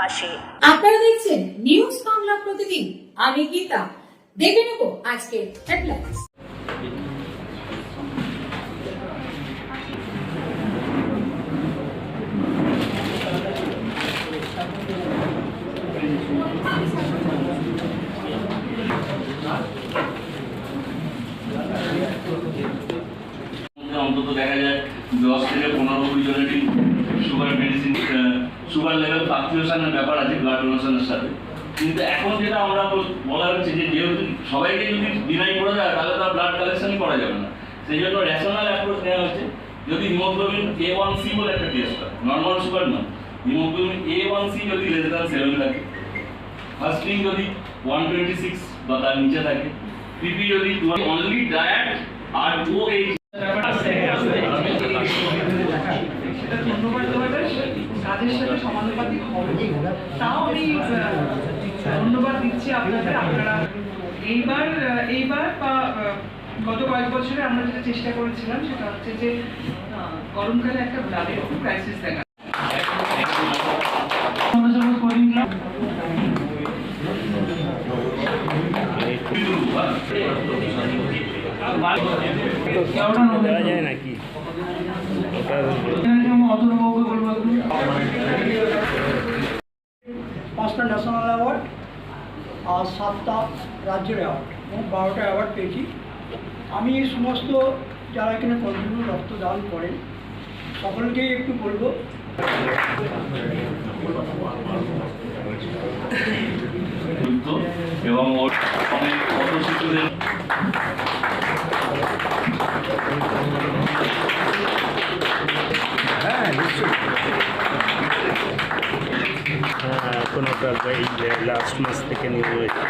পাশে। আপনারা দেখছেন নিউজ বাংলা প্রতিদিন। আমি গীতা। দেখে নেব আজকে হেডলাইন্স অন্তত দেখা যায় দশ থেকে পনেরো কুড়ি জনেরই সুগার মেডিসিন সুগার লেভেল ফ্লাকচুয়েশনের ব্যাপার আছে ব্লাড ডোনেশনের সাথে। কিন্তু এখন যেটা আমরা বল- হচ্ছে যে যেহেতু সবাইকে যদি ডিনাই করা যায়, তাহলে তো ব্লাড কালেকশনই করা যাবে না। সেই জন্য রেশনাল অ্যাপ্রোচ নেওয়া হচ্ছে, যদি হিমোগ্লোবিন এ ওয়ান সি বলে একটা টেস্ট হয় নর্মাল সুগার নয়। হিমোগ্লোবিন এ ওয়ান সি যদি লেস দ্যান সেভেন থাকে ফার্স্টিং যদি ওয়ান টোয়েন্টি সিক্স বা তার নিচে থাকে পিপি যদি অনলি ডায়েট আর ও এই সেটা ধন্যবাদ দেওয়া যায় কাজের সাথে সমানুপাতিক হবে তাও আমি ধন্যবাদ দিচ্ছি আপনাদের আপনারা এইবার এইবার বা গত কয়েক বছরে আমরা যেটা চেষ্টা করেছিলাম সেটা হচ্ছে যে গরমকালে একটা ব্লাডের ক্রাইসিস দেখা পাঁচটা ন্যাশনাল অ্যাওয়ার্ড আর সাতটা রাজ্যের অ্যাওয়ার্ড মোট বারোটা অ্যাওয়ার্ড পেয়েছি। আমি এই সমস্ত যারা এখানে কন্টিনিউ রক্তদান করেন সকলকেই একটু বলব। এবং ওর অনেক পথশিশুদের হ্যাঁ কোনো এই লাস্ট মাস থেকে নিয়ে রয়েছে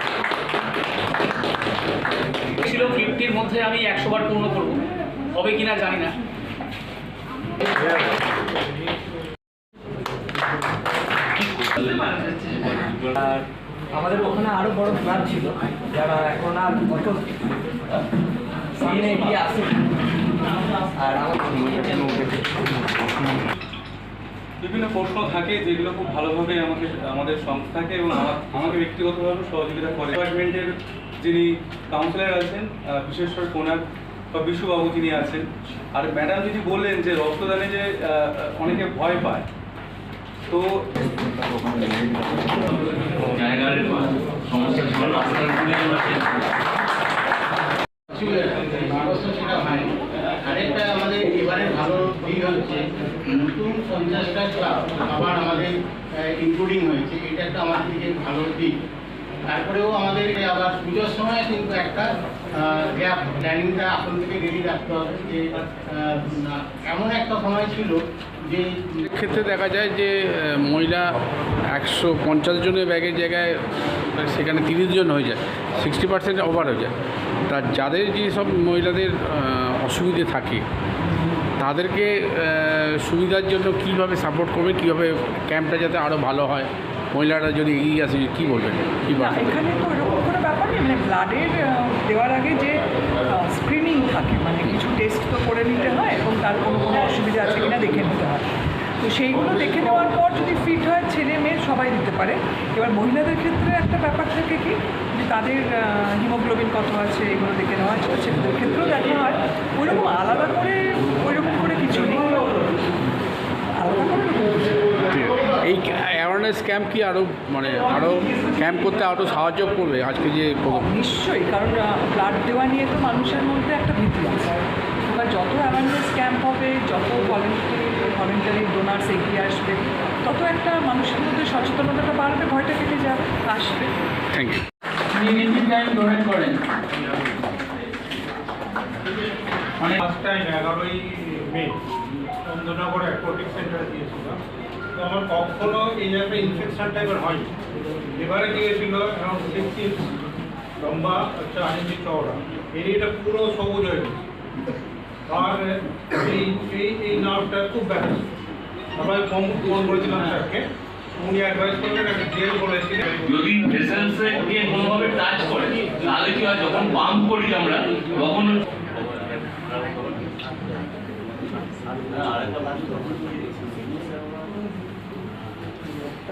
ছিল ফিফটির মধ্যে আমি একশো বার পূর্ণ করব। হবে কিনা জানি না। আর আমাদের ওখানে আরও বড় ক্লাব ছিল যারা এখন আর অত সামনে এগিয়ে আসে আর আমাদের বিভিন্ন প্রশ্ন থাকে যেগুলো খুব ভালোভাবে আমাকে, আমাদের সংস্থাকে এবং আমা- আমাকে ব্যক্তিগতভাবে সহযোগিতা করে। ডিপার্টমেন্টের যিনি কাউন্সিলর আছেন বিশেষ করে কোনার বা বিশুবাবু যিনি আছেন। আর ম্যাডাম যদি বললেন যে রক্তদানে যে অনেকে ভয় পায়, তো জায়গার সমস্যা ছিল রাস্তার গুলি আমরা শেষ করি। অবশ্য সেটা হয় আরেকটা আমাদের এবারে ভালো দিক হচ্ছে নতুন পঞ্চাশটা ক্লাব আবার আমাদের ইনক্লুডিং হয়েছে, এটা একটা আমাদের দিকে ভালো দিক। তারপরেও আমাদের আবার পুজোর সময় কিন্তু একটা গ্যাপ প্ল্যানিংটা এখন থেকে রেডি রাখতে হবে যে এমন একটা সময় ছিল যে ক্ষেত্রে দেখা যায় যে মহিলা একশো পঞ্চাশ জনের ব্যাগের জায়গায় মানে সেখানে তিরিশ জন হয়ে যায় সিক্সটি পার্সেন্ট ওভার হয়ে যায়। তা যাদের যেসব মহিলাদের অসুবিধে থাকে তাদেরকে সুবিধার জন্য কীভাবে সাপোর্ট করবে কীভাবে ক্যাম্পটা যাতে আরও ভালো হয় মহিলারা যদি এগিয়ে আসে কী বলবেন? কী? এখানে তো এরকম কোনো ব্যাপার নেই মানে ব্লাডের দেওয়ার আগে যে স্ক্রিনিং থাকে মানে কিছু টেস্ট তো করে নিতে হয় এবং তার কোনো কোনো অসুবিধা আছে কিনা দেখে নিতে হয়। তো সেইগুলো দেখে নেওয়ার পর যদি ফিট হয় ছেলে মেয়ে সবাই দিতে পারে। এবার মহিলাদের ক্ষেত্রে একটা ব্যাপার থাকে কি যে তাদের হিমোগ্লোবিন কত আছে এগুলো দেখে নেওয়া হয় ছেলেদের ক্ষেত্রেও দেখা হয়। ওইরকম আলাদা করে ওইরকম করে কিছু নেই আলাদা করে এই অ্যাওয়ারনেস ক্যাম্প কি আরও মানে আরও ক্যাম্প করতে আরও সাহায্য করবে আজকে যে নিশ্চয়ই কারণ ব্লাড দেওয়া নিয়ে তো মানুষের মধ্যে একটা ভীতি আছে। এবার যত অ্যাওয়ারনেস ক্যাম্প হবে যত ভলেন্টারি ভলেন্টারি ডোনার্স এগিয়ে আসবে তত একটা মানুষের মধ্যে সচেতনতাটা বাড়বে ভয়টা কেটে যাবে আসবে। থ্যাংক ইউ ফার্স্ট টাইম এগারোই মে চন্দ্রনগর অ্যাকোয়াটিক সেন্টারে দিয়েছিলাম আমার কখনো এই একটা ইনফেকশন টাইপের হয়নি। এবারে গিয়েছিল এখন সিক্স ইঞ্চ লম্বা চার ইঞ্চি চওড়া। এরিয়াটা পুরো সবুজ হয়ে গেছে। আর এই এই এই নার্ভটা খুব ব্যথা। তারপরে ফোন ফোন করেছিলাম স্যারকে। উনি অ্যাডভাইস করলেন একটা জেল বলেছিলেন। যদি কোনোভাবে টাচ করে তাহলে কি হয় যখন পাম্প করি আমরা তখন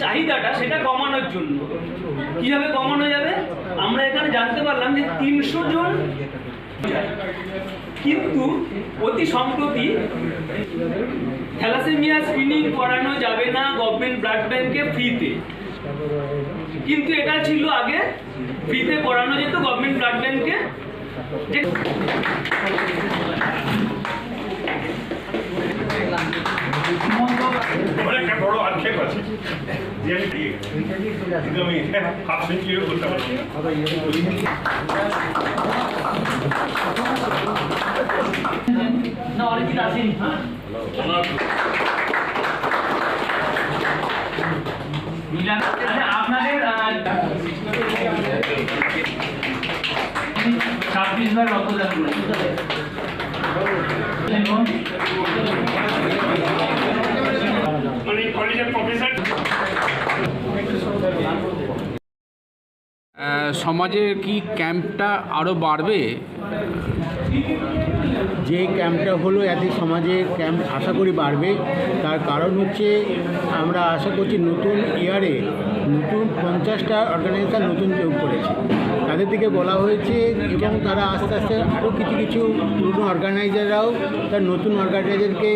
চাহিদাটা সেটা কমানোর জন্য। কীভাবে কমানো যাবে? আমরা এখানে জানতে পারলাম যে তিনশো জন কিন্তু অতি সম্প্রতি থ্যালাসেমিয়া স্ক্রিনিং করানো যাবে না গভর্নমেন্ট ব্লাড ব্যাংকে ফ্রিতে। কিন্তু এটা ছিল আগে। ফ্রিতে করানো যেত গভর্নমেন্ট ব্লাড ব্যাংকে। যে আমার একটা বড় আক্ষেপ আমি হাফ সেঞ্চুরিও করতে পারছি না। হ্যাঁ আচ্ছা আপনাদের ছাব্বিশ বার রক্তদান করেছে মানে কলেজের প্রফেসর। আহ, সমাজের কি ক্যাম্পটা আরও বাড়বে? যে ক্যাম্পটা হলো এতে সমাজে ক্যাম্প আশা করি বাড়বে। তার কারণ হচ্ছে আমরা আশা করছি নতুন ইয়ারে নতুন পঞ্চাশটা অর্গানাইজেশন নতুন যোগ করেছে। তাদের দিকে বলা হয়েছে এবং তারা আস্তে আস্তে আরও কিছু কিছু পুরনো অর্গানাইজাররাও তার নতুন অর্গানাইজারকে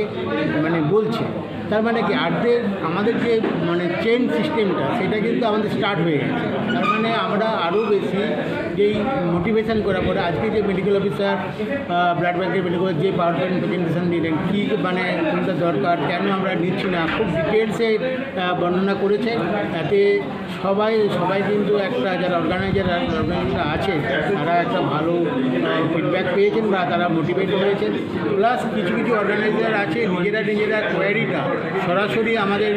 মানে বলছে। তার মানে কি আর্ধের আমাদের যে মানে চেন সিস্টেমটা সেটা কিন্তু আমাদের স্টার্ট হয়ে গেছে। তার মানে আমরা আরও বেশি যেই মোটিভেশান করার পরে আজকে যে মেডিকেল অফিসার ব্লাড ব্যাংকের মেডিকেল যে পাওয়ার পয়েন্ট প্রেজেন্টেশন দিলেন, কী মানে কোনটা দরকার, কেন আমরা নিচ্ছি না, খুব ডিটেলসে বর্ণনা করেছে। তাতে সবাই সবাই কিন্তু একটা যারা অর্গানাইজার অর্গানাইজার আছে, তারা একটা ভালো ফিডব্যাক পেয়েছেন বা তারা মোটিভেট হয়েছেন প্লাস কিছু কিছু অর্গানাইজার আছে, নিজেরা নিজেরা কোয়ারিটা সরাসরি আমাদের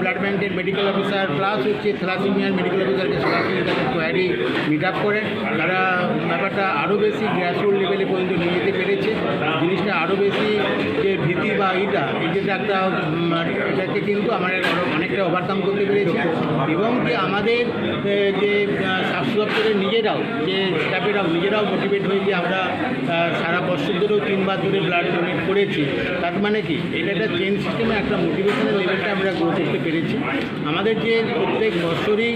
ব্লাড ব্যাংকের মেডিকেল অফিসার প্লাস হচ্ছে থ্যালাসেমিয়ার মেডিকেল অফিসারকে সরাসরি তাদের কোয়ারি মিট আপ করেন। তারা ব্যাপারটা আরও বেশি গ্রাসরুট লেভেলে পর্যন্ত নিয়ে যেতে পেরেছে। জিনিসটা আরও বেশি যে ভীতি বা ইটা, এই যেটা একটা এটাকে কিন্তু আমরা আরও অনেকটা ওভারকাম করতে পেরেছি। এবং যে আমাদের যে স্বাস্থ্য দপ্তরের নিজেরাও, যে স্টাফেরাও, নিজেরাও মোটিভেট হয়ে যে আমরা সারা বছর ধরেও তিনবার ধরে ব্লাড ডোনেট করেছি। তার মানে কি? এটা একটা চেন সিস্টেমে একটা মোটিভেশনের লেভেলটা আমরা গ্রো করতে পেরেছি। আমাদের যে প্রত্যেক বছরই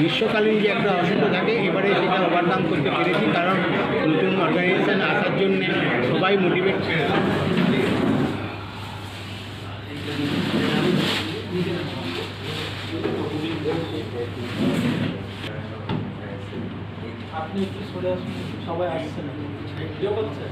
গ্রীষ্মকালীন যে একটা অসুবিধা থাকে, এবারে সেটা ওভারকাম করতে পেরেছি। কারণ নতুন অর্গানাইজেশন আসার জন্যে সবাই মোটিভেট আপনি একটু সরে আসুন সবাই আসছে না ভিডিও করছে